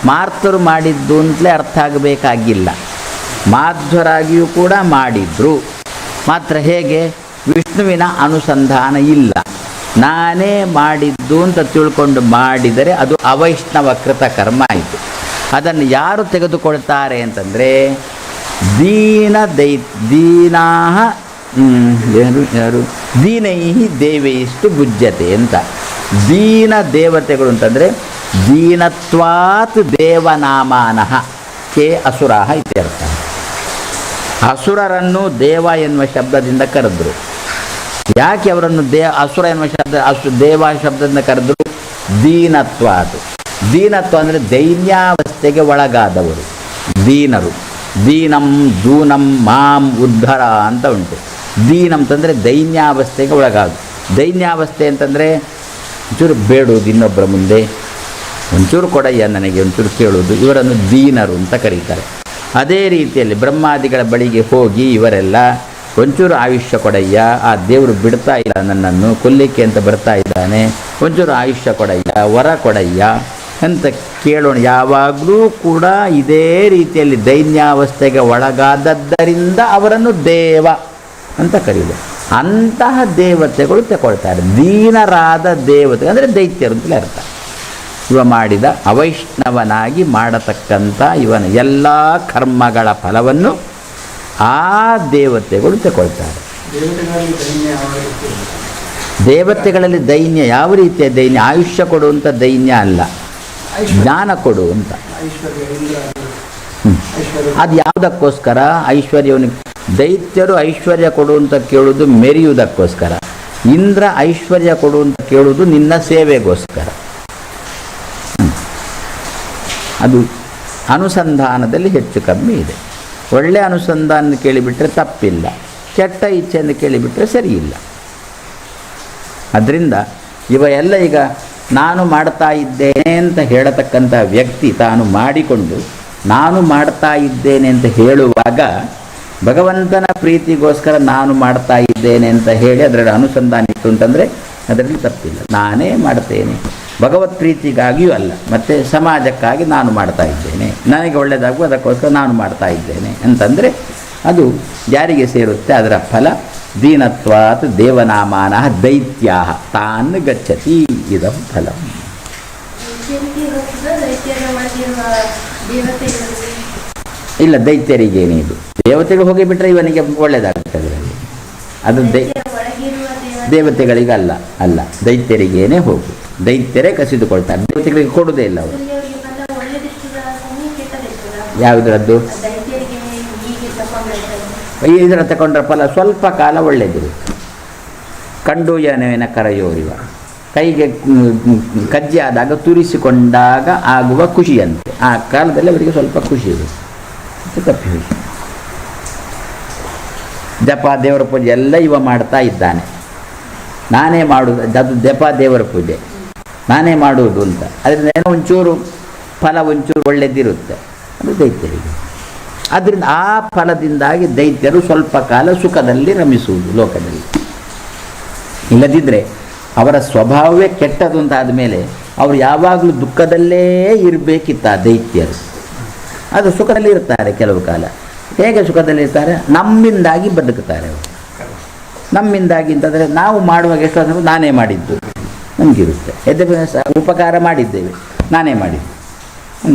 Speaker 1: ಸ್ಮಾರ್ತರು ಮಾಡಿದ್ದು ಅಂತಲೇ ಅರ್ಥ ಆಗಬೇಕಾಗಿಲ್ಲ. ಮಾಧ್ವರಾಗಿಯೂ ಕೂಡ ಮಾಡಿದ್ರು. ಮಾತ್ರ ಹೇಗೆ? ವಿಷ್ಣುವಿನ ಅನುಸಂಧಾನ ಇಲ್ಲ. ನಾನೇ ಮಾಡಿದ್ದು ಅಂತ ತಿಳ್ಕೊಂಡು ಮಾಡಿದರೆ ಅದು ಅವೈಷ್ಣವ ಕೃತ ಕರ್ಮ ಆಯಿತು. ಅದನ್ನು ಯಾರು ತೆಗೆದುಕೊಳ್ತಾರೆ ಅಂತಂದರೆ ದೀನ ದೈ ದೀನಾ ಯಾರು ಯಾರು? ದೀನೈಹಿ ದೇವೈಷ್ಟು ಭುಜ್ಯತೆ ಅಂತ. ದೀನ ದೇವತೆಗಳು ಅಂತಂದರೆ ದೀನತ್ವಾತ್ ದೇವನಾಮಾನಃ. ಕೆ ಅಸುರಾಹ ಇತ್ಯರ್ಥ. ಅಸುರರನ್ನು ದೇವ ಎನ್ನುವ ಶಬ್ದದಿಂದ ಕರೆದ್ರು. ಯಾಕೆ ಅವರನ್ನು ದೇ ಅಸುರ ಎನ್ನುವ ಶಬ್ದ, ಅಸು ದೇವ ಶಬ್ದದಿಂದ ಕರೆದರೂ? ದೀನತ್ವ ಅದು. ದೀನತ್ವ ಅಂದರೆ ದೈನ್ಯಾವಸ್ಥೆಗೆ ಒಳಗಾದವರು. ದೀನರು. ದೀನಂ ದೂನಂ ಮಾಂ ಉದ್ಧರ ಅಂತ ಉಂಟು. ದೀನಂ ಅಂತಂದರೆ ದೈನ್ಯಾವಸ್ಥೆಗೆ ಒಳಗಾದು ದೈನ್ಯಾವಸ್ಥೆ ಅಂತಂದರೆ ಒಂಚೂರು ಬೇಡುವುದು ಇನ್ನೊಬ್ಬರ ಮುಂದೆ. ಒಂಚೂರು ಕೊಡಯ್ಯ ನನಗೆ, ಒಂಚೂರು ಕೇಳುವುದು ಇವರನ್ನು ದೀನರು ಅಂತ ಕರೀತಾರೆ. ಅದೇ ರೀತಿಯಲ್ಲಿ ಬ್ರಹ್ಮಾದಿಗಳ ಬಳಿಗೆ ಹೋಗಿ ಇವರೆಲ್ಲ ಒಂಚೂರು ಆಯುಷ್ಯ ಕೊಡಯ್ಯ. ಆ ದೇವರು ಬಿಡ್ತಾ ಇಲ್ಲ ನನ್ನನ್ನು, ಕೊಲ್ಲಿಕ್ಕೆ ಅಂತ ಬರ್ತಾ ಇದ್ದಾನೆ. ಒಂಚೂರು ಆಯುಷ್ಯ ಕೊಡಯ್ಯ, ವರ ಕೊಡಯ್ಯ ಅಂತ ಕೇಳೋಣ. ಯಾವಾಗಲೂ ಕೂಡ ಇದೇ ರೀತಿಯಲ್ಲಿ ದೈನ್ಯಾವಸ್ಥೆಗೆ ಒಳಗಾದದ್ದರಿಂದ ಅವರನ್ನು ದೇವ ಅಂತ ಕರೀತಾರೆ ಅಂತಹ ದೇವತೆಗಳು ತಗೊಳ್ತಾರೆ. ದೀನರಾದ ದೇವತೆ, ಅಂದರೆ ದೈತ್ಯರು ಅಂತಲೇ ಅರ್ಥ. ಇವ ಮಾಡಿದ ಅವೈಷ್ಣವನಾಗಿ ಮಾಡತಕ್ಕಂಥ ಇವನ ಎಲ್ಲ ಕರ್ಮಗಳ ಫಲವನ್ನು ಆ ದೇವತೆಗಳು ತಗೊಳ್ತಾರೆ
Speaker 2: ದೇವತೆಗಳಲ್ಲಿ ದೈನ್ಯ ಯಾವ
Speaker 1: ರೀತಿಯ ದೈನ್ಯ? ಆಯುಷ್ಯ ಕೊಡುವಂಥ ದೈನ್ಯ ಅಲ್ಲ. ಜ್ಞಾನ ಕೊಡು ಅಂತ.
Speaker 2: ಐಶ್ವರ್ಯ ಇಂದ್ರ
Speaker 1: ಹ್ಮ್. ಅದು ಯಾವುದಕ್ಕೋಸ್ಕರ? ಐಶ್ವರ್ಯವನ್ನು ದೈತ್ಯರು ಐಶ್ವರ್ಯ ಕೊಡುವಂತ ಕೇಳುವುದು ಮೆರೆಯುವುದಕ್ಕೋಸ್ಕರ. ಇಂದ್ರ ಐಶ್ವರ್ಯ ಕೊಡುವಂತ ಕೇಳುವುದು ನಿನ್ನ ಸೇವೆಗೋಸ್ಕರ. ಅದು ಅನುಸಂಧಾನದಲ್ಲಿ ಹೆಚ್ಚು ಕಮ್ಮಿ ಇದೆ. ಒಳ್ಳೆ ಅನುಸಂಧಾನ ಕೇಳಿಬಿಟ್ರೆ ತಪ್ಪಿಲ್ಲ, ಕೆಟ್ಟ ಇಚ್ಛೆಯನ್ನು ಕೇಳಿಬಿಟ್ರೆ ಸರಿಯಿಲ್ಲ. ಅದರಿಂದ ಇವ ಎಲ್ಲ ಈಗ ನಾನು ಮಾಡ್ತಾ ಇದ್ದೇನೆ ಅಂತ ಹೇಳತಕ್ಕಂಥ ವ್ಯಕ್ತಿ ತಾನು ಮಾಡಿಕೊಂಡು ನಾನು ಮಾಡ್ತಾ ಇದ್ದೇನೆ ಅಂತ ಹೇಳುವಾಗ ಭಗವಂತನ ಪ್ರೀತಿಗೋಸ್ಕರ ನಾನು ಮಾಡ್ತಾ ಇದ್ದೇನೆ ಅಂತ ಹೇಳಿ ಅದರಲ್ಲಿ ಅನುಸಂಧಾನ ಇತ್ತು ಅಂತಂದರೆ ಅದರಲ್ಲಿ ತಪ್ಪಿಲ್ಲ. ನಾನೇ ಮಾಡ್ತೇನೆ. ಭಗವತ್ ಪ್ರೀತಿಗಾಗಿಯೂ ಅಲ್ಲ ಮತ್ತು ಸಮಾಜಕ್ಕಾಗಿ ನಾನು ಮಾಡ್ತಾ ಇದ್ದೇನೆ ನನಗೆ ಒಳ್ಳೆಯದಾಗುವ ಅದಕ್ಕೋಸ್ಕರ ನಾನು ಮಾಡ್ತಾ ಇದ್ದೇನೆ ಅಂತಂದರೆ ಅದು ಯಾರಿಗೆ ಸೇರುತ್ತೆ ಅದರ ಫಲ. ದೀನತ್ವಾತ್ ದೇವನಾಮಾನ ದೈತ್ಯ ತಾನ್ ಗಚ್ಚತಿ ಇದ ಫಲ. ಇಲ್ಲ ದೈತ್ಯರಿಗೇನೆ ಇದು ದೇವತೆಗಳು ಹೋಗಿಬಿಟ್ರೆ ಇವನಿಗೆ ಒಳ್ಳೆಯದಾಗುತ್ತದೆ ಅದು ದೈ
Speaker 3: ದೈತ್ಯರ ಒಳಗಿರುವ ದೇವತೆ
Speaker 1: ದೇವತೆಗಳಿಗೆ ಅಲ್ಲ ಅಲ್ಲ ದೈತ್ಯರಿಗೇನೆ ಹೋಗು. ದೈತ್ಯರೇ ಕಸಿದುಕೊಳ್ತಾರೆ. ದೇವತೆಗಳಿಗೆ ಕೊಡುವುದೇ ಇಲ್ಲ ಅವರು. ಯಾವುದರದ್ದು? ಇದರ ತಗೊಂಡ್ರ ಫಲ ಸ್ವಲ್ಪ ಕಾಲ ಒಳ್ಳೆಯದಿರುತ್ತೆ ಕಂಡು ಯಾನವೇನ ಕರೆಯೋರಿವ. ಕೈಗೆ ಕಜ್ಜಿ ಆದಾಗ ತುರಿಸಿಕೊಂಡಾಗ ಆಗುವ ಖುಷಿಯಂತೆ. ಆ ಕಾಲದಲ್ಲಿ ಅವರಿಗೆ ಸ್ವಲ್ಪ ಖುಷಿ ಇದೆ. ತಪ್ಪಿ. ಜಪ ದೇವರ ಪೂಜೆ ಎಲ್ಲ ಇವ ಮಾಡ್ತಾ ಇದ್ದಾನೆ. ನಾನೇ ಮಾಡುವುದು ಅದು ದೇವರ ಪೂಜೆ. ನಾನೇ ಮಾಡುವುದು ಅಂತ. ಅದರಿಂದ ಏನೋ ಒಂಚೂರು ಫಲ, ಒಂಚೂರು ಒಳ್ಳೆದಿರುತ್ತೆ. ಅದು ದೈತ್ಯರಿಗೆ. ಅದರಿಂದ ಆ ಫಲದಿಂದಾಗಿ ದೈತ್ಯರು ಸ್ವಲ್ಪ ಕಾಲ ಸುಖದಲ್ಲಿ ರಮಿಸುವುದು ಲೋಕದಲ್ಲಿ. ಇಲ್ಲದಿದ್ದರೆ ಅವರ ಸ್ವಭಾವವೇ ಕೆಟ್ಟದು ಅಂತ ಆದಮೇಲೆ ಅವರು ಯಾವಾಗಲೂ ದುಃಖದಲ್ಲೇ ಇರಬೇಕಿತ್ತ ದೈತ್ಯರು. ಅದು ಸುಖದಲ್ಲಿ ಇರ್ತಾರೆ ಕೆಲವು ಕಾಲ. ಹೇಗೆ ಸುಖದಲ್ಲಿ ಇರ್ತಾರೆ? ನಮ್ಮಿಂದಾಗಿ ಬದುಕುತ್ತಾರೆ ಅವರು. ನಮ್ಮಿಂದಾಗಿ ಅಂತಂದರೆ ನಾವು ಮಾಡುವಾಗ ಎಷ್ಟು ನಾನೇ ಮಾಡಿದ್ದು. ನಮಗಿರುತ್ತೆ. ಎದ್ದೆ ಸ- ಉಪಕಾರ ಮಾಡಿದ್ದೇವೆ. ನಾನೇ ಮಾಡಿದ್ದೆ.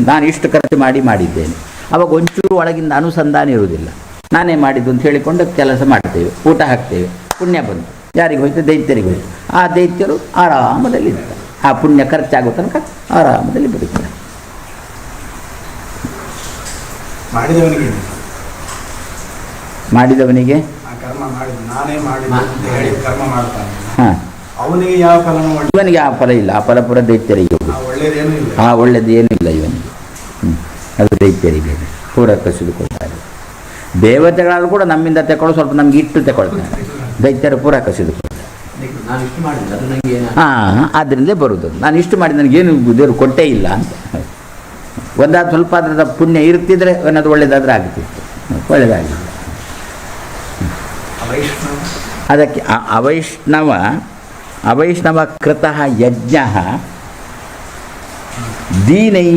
Speaker 1: ನಾನು ಇಷ್ಟು ಖರ್ಚು ಮಾಡಿ ಮಾಡಿದ್ದೇನೆ. ಅವಾಗ ಒಂಚೂರು ಒಳಗಿಂದ ಅನುಸಂಧಾನ ಇರುವುದಿಲ್ಲ. ನಾನೇ ಮಾಡಿದ್ದು ಅಂತ ಹೇಳಿಕೊಂಡು ಕೆಲಸ ಮಾಡ್ತೇವೆ ಊಟ ಹಾಕ್ತೇವೆ ಪುಣ್ಯ ಬಂತು. ಯಾರಿಗೆ ಹೋಯ್ತು? ದೈತ್ಯರಿಗೆ ಹೋಯ್ತು. ಆ ದೈತ್ಯರು ಆರಾಮದಲ್ಲಿ ಇರ್ತಾರೆ. ಆ ಪುಣ್ಯ ಖರ್ಚಾಗೋ ತನಕ ಆರಾಮದಲ್ಲಿ ಬಿಡುತ್ತಾರೆ
Speaker 2: ಮಾಡಿದವನಿಗೆ.
Speaker 1: ಹಾಂ.
Speaker 2: ಅವನಿಗೆ ಯಾವ ಫಲ
Speaker 1: ಇವನಿಗೆ ಆ ಫಲ ಇಲ್ಲ. ಆ ಫಲ ಪುರ ದೈತ್ಯರಿಗೆ
Speaker 2: ಆ
Speaker 1: ಒಳ್ಳೇದು ಏನೂ ಇಲ್ಲ. ಇವನಿಗೆ. ಅದು ದೈತ್ಯರಿಗೆ ಪೂರ ಕಸಿದುಕೊಳ್ತಾರೆ ದೇವತೆಗಳಾದ್ರೂ ಕೂಡ ನಮ್ಮಿಂದ ತಗೊಳ್ಳೋ ಸ್ವಲ್ಪ ನಮ್ಗೆ ಇಟ್ಟು ತಗೊಳ್ತಾರೆ ದೈತ್ಯರು ಪೂರ ಕಸಿದುಕೊಳ್ತಾರೆ
Speaker 4: ನಾನು ಇಷ್ಟು ಮಾಡಿದ್ರೆ ನನಗೆ ಏನು
Speaker 1: ಹಾಂ ಅದರಿಂದಲೇ ಬರುವುದು ನಾನು ಇಷ್ಟು ಮಾಡಿ ನನಗೇನು ದೇವರು ಕೊಟ್ಟೇ ಇಲ್ಲ ಅಂತ. ಒಂದಾದ ಸ್ವಲ್ಪ ಅದರದ ಪುಣ್ಯ ಇರ್ತಿದ್ರೆ ಅನ್ನೋದು ಒಳ್ಳೇದಾದ್ರೆ ಆಗ್ತಿತ್ತು. ಒಳ್ಳೇದಾಗಿಲ್ಲ ಅದಕ್ಕೆ ಅ- ಅವೈಷ್ಣವ ಅವೈಷ್ಣವ ಕೃತಃ ಯಜ್ಞ ದೀನೈ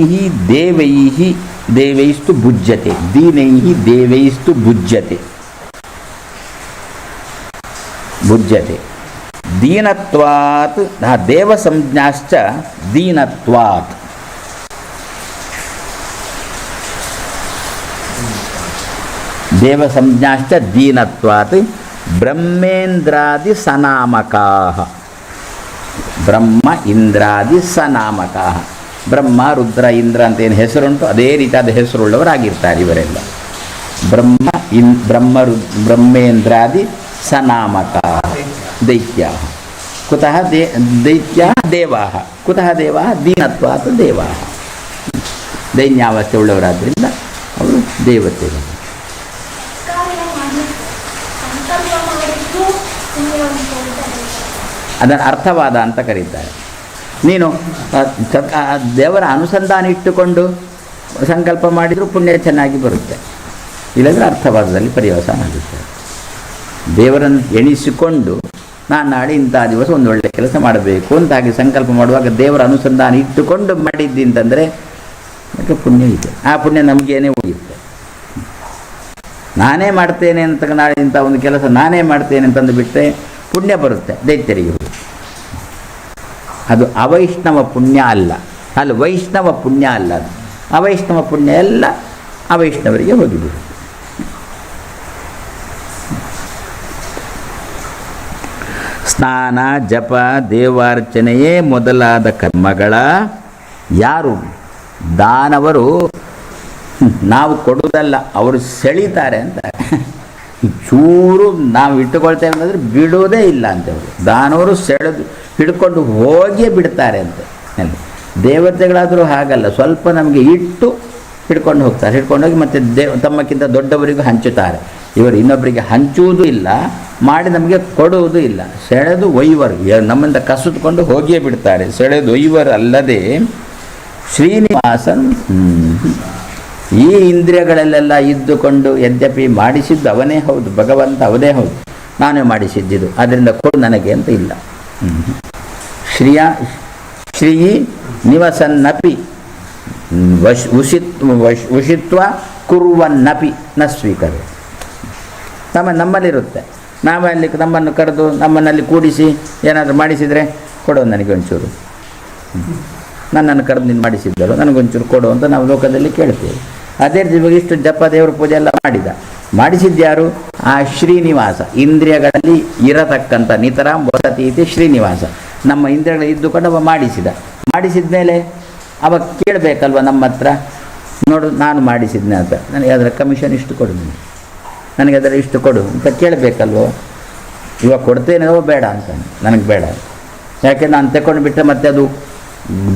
Speaker 1: ದೇವೈ ದೇವೈಸ್ತು ಭುಜ್ಯತೆ ದೀನೈ ದೇವೈಸ್ತು ಭುಜ್ಯತೆ ಭುಜ್ಯತೆ ದೀನತ್ವಾತ್ ಆ ದೇವಸಂಜ್ಞಾಶ್ಚ ದೀನತ್ವಾತ್ ದೇವಸಂಜ್ಞಾಶ್ಚ ದೀನತ್ವಾತ್ ಬ್ರಹ್ಮೇಂದ್ರಾದಿ ಸನಾಮಕಾ ಬ್ರಹ್ಮ ಇಂದ್ರಾದಿ ಸನಾಮಕ ಬ್ರಹ್ಮ, ರುದ್ರ, ಇಂದ್ರ ಅಂತ ಏನು ಹೆಸರುಂಟು? ಅದೇ ರೀತಿಯಾದ ಹೆಸರುಳ್ಳವರಾಗಿರ್ತಾರೆ ಇವರೆಲ್ಲ. ಬ್ರಹ್ಮ, ಇನ್, ಬ್ರಹ್ಮ, ರು, ಬ್ರಹ್ಮೇಂದ್ರಾದಿ ಸನಾಮಕ ದೈತ್ಯ. ಕುತಃ ದೇ, ದೈತ್ಯ ದೇವಾ ಕುತಃ ದೇವಾ ದೀನತ್ವಾತ್ ದೇವಾ ದೈನ್ಯಾವಸ್ಥೆ ಉಳ್ಳವರಾದ್ದರಿಂದ ಅವರು ದೇವತೆಗಳು
Speaker 5: ಕಾರ್ಯ ಮಾಡಿದ್ದು ಸಂಕಲ್ಪ ಮಾಡಿದ್ದು ಪುಣ್ಯ ಅಂತ
Speaker 1: ಅದನ್ನು ಅರ್ಥವಾದ ಅಂತ ಕರೀತಾರೆ. ನೀನು ದೇವರ ಅನುಸಂಧಾನ ಇಟ್ಟುಕೊಂಡು ಸಂಕಲ್ಪ ಮಾಡಿದರೂ ಪುಣ್ಯ ಚೆನ್ನಾಗಿ ಬರುತ್ತೆ. ಇಲ್ಲಂದರೆ ಅರ್ಥವಾದದಲ್ಲಿ ಪರ್ಯವಸಾನ ಆಗುತ್ತೆ ದೇವರನ್ನು ಎಣಿಸಿಕೊಂಡು ನಾನು ನಾಳೆ ಇಂಥ ದಿವಸ ಒಂದು ಒಳ್ಳೆಯ ಕೆಲಸ ಮಾಡಬೇಕು ಅಂತ ಹಾಗೆ ಸಂಕಲ್ಪ ಮಾಡುವಾಗ ದೇವರ ಅನುಸಂಧಾನ ಇಟ್ಟುಕೊಂಡು ಮಾಡಿದ್ದಿ ಅಂತಂದರೆ ಅದಕ್ಕೆ ಪುಣ್ಯ ಇದೆ. ಆ ಪುಣ್ಯ ನಮಗೇನೆ ಉಳಿಯುತ್ತೆ. ನಾನೇ ಮಾಡ್ತೇನೆ ಅಂತ ನಾಳೆ ಇಂಥ ಒಂದು ಕೆಲಸ ನಾನೇ ಮಾಡ್ತೇನೆ ಅಂತಂದು ಬಿಟ್ಟರೆ ಪುಣ್ಯ ಬರುತ್ತೆ ದೈತ್ಯರಿಗೆ. ಅದು ಅವೈಷ್ಣವ ಪುಣ್ಯ ಅಲ್ಲ. ಅಲ್ಲಿ, ವೈಷ್ಣವ ಪುಣ್ಯ ಅಲ್ಲ ಅದು. ಅವೈಷ್ಣವ ಪುಣ್ಯ ಎಲ್ಲ ಅವೈಷ್ಣವರಿಗೆ ಹೋಗಿಬಿಡುತ್ತೆ. ಸ್ನಾನ, ಜಪ, ದೇವಾರ್ಚನೆಯೇ ಮೊದಲಾದ ಕರ್ಮಗಳ ಯಾರು? ದಾನವರು. ನಾವು ಕೊಡುವುದಲ್ಲ, ಅವರು ಸೆಳೀತಾರೆ ಅಂತ. ಚೂರು ನಾವು ಇಟ್ಟುಕೊಳ್ತೇವೆ ಅಂದರೆ ಬಿಡೋದೇ ಇಲ್ಲ ಅಂತವರು ದಾನವರು ಸೆಳೆದು ಹಿಡ್ಕೊಂಡು ಹೋಗಿಯೇ ಬಿಡ್ತಾರೆ ಅಂತ. ದೇವತೆಗಳಾದರೂ ಹಾಗಲ್ಲ, ಸ್ವಲ್ಪ ನಮಗೆ ಇಟ್ಟು ಹಿಡ್ಕೊಂಡು ಹೋಗ್ತಾರೆ. ಹಿಡ್ಕೊಂಡು ಹೋಗಿ ಮತ್ತೆ ದೇವ್ ತಮ್ಮಕ್ಕಿಂತ ದೊಡ್ಡವರಿಗೂ ಹಂಚುತ್ತಾರೆ. ಇವರು ಇನ್ನೊಬ್ಬರಿಗೆ ಹಂಚುವುದೂ ಇಲ್ಲ, ಮಾಡಿ ನಮಗೆ ಕೊಡುವುದೂ ಇಲ್ಲ. ಸೆಳೆದು ಒಯ್ಯುವರು. ನಮ್ಮಿಂದ ಕಸಿದುಕೊಂಡು ಹೋಗಿಯೇ ಬಿಡ್ತಾರೆ. ಸೆಳೆದು ಒಯ್ಯುವರು ಅಲ್ಲದೆ ಶ್ರೀನಿವಾಸನ್. ಈ ಇಂದ್ರಿಯಗಳಲ್ಲೆಲ್ಲ ಇದ್ದುಕೊಂಡು ಯದ್ಯಪಿ ಮಾಡಿಸಿದ್ದು ಅವನೇ ಹೌದು, ಭಗವಂತ ಅವನೇ ಹೌದು. ನಾನೇ ಮಾಡಿಸಿದ್ದಿದ್ದು ಅದರಿಂದ ಕೊಡು ನನಗೆ ಅಂತ ಇಲ್ಲ. ಶ್ರೀಯ, ಶ್ರೀಯಿ ಶ್ರೀ ನಿವಸನ್ನಪಿ, ವಶ್, ಉಷಿತ್, ವಶ್, ಉಷಿತ್ವ ಕುರುವನ್ನಪಿ, ನ ಸ್ವೀಕರ. ನಮ್ಮ, ನಮ್ಮಲ್ಲಿರುತ್ತೆ. ನಾವೇ ಅಲ್ಲಿ ನಮ್ಮನ್ನು ಕರೆದು ನಮ್ಮನ್ನಲ್ಲಿ ಕೂಡಿಸಿ ಏನಾದರೂ ಮಾಡಿಸಿದರೆ ಕೊಡು ನನಗೆ ಒಂಚೂರು. ನನ್ನನ್ನು ಕರೆದು ನೀನು ಮಾಡಿಸಿದ್ದರು, ನನಗೊಂಚೂರು ಕೊಡು ಅಂತ ನಾವು ಲೋಕದಲ್ಲಿ ಕೇಳ್ತೇವೆ. ಅದೇ ರೀತಿ ಇವಾಗ ಇಷ್ಟು ಜಪ ದೇವರ ಪೂಜೆ ಎಲ್ಲ ಮಾಡಿದ. ಮಾಡಿಸಿದ್ಯಾರು ಆ ಶ್ರೀನಿವಾಸ. ಇಂದ್ರಿಯಗಳಲ್ಲಿ ಇರತಕ್ಕಂಥ ನಿತರಾಮ್ ವಸತಿ ಇದೆ ಶ್ರೀನಿವಾಸ. ನಮ್ಮ ಇಂದ್ರಿಯಗಳು ಇದ್ದುಕೊಂಡು ಅವ ಮಾಡಿಸಿದ. ಮಾಡಿಸಿದ ಮೇಲೆ ಅವ ಕೇಳಬೇಕಲ್ವ ನಮ್ಮ ಹತ್ರ? ನೋಡು, ನಾನು ಮಾಡಿಸಿದ್ನೆ ಅಂತ. ನನಗೆ ಅದರ ಕಮಿಷನ್ ಇಷ್ಟು ಕೊಡು ನೀನು. ನನಗೆ ಅದರ ಇಷ್ಟು ಕೊಡು ಅಂತ ಕೇಳಬೇಕಲ್ವ? ಇವಾಗ ಕೊಡ್ತೇನೋ ಬೇಡ ಅಂತ. ನನಗೆ ಬೇಡ. ಯಾಕೆ, ನಾನು ತಗೊಂಡು ಬಿಟ್ಟರೆ ಮತ್ತೆ ಅದು